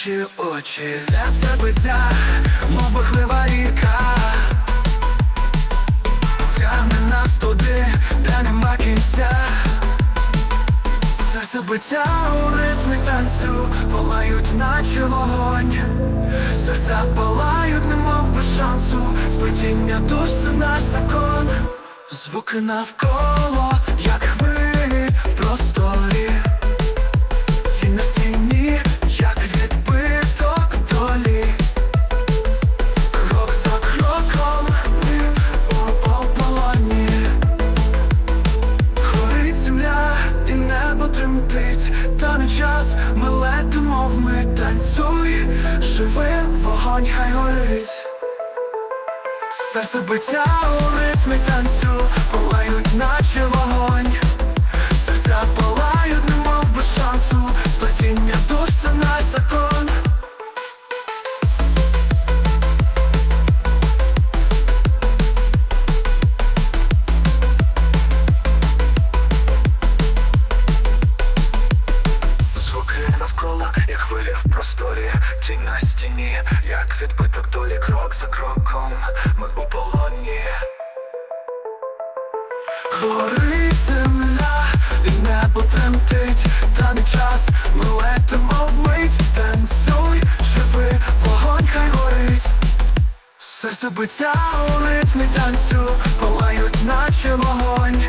наші очі, серце биття, мов бухлива ріка, тягне нас туди, де нема кінця. Серце биття у ритмі танцю палають, наче вогонь. Серця палають, немов без шансу. Сплетіння душ це наш закон. Звуки навколо, час ми летимо ми танцюй, живе вогонь, хай горить. Серце биття у ритмі танцю палають, наче вогонь. Як хвилі в просторі, тінь на стіні, як відбиток долі, крок за кроком, ми у полоні. Горить земля, і небо тремтить, та не час, ми летимо вмить, танцюй, живи, вогонь хай горить. Серце биття у ритмі танцю палають, наче вогонь.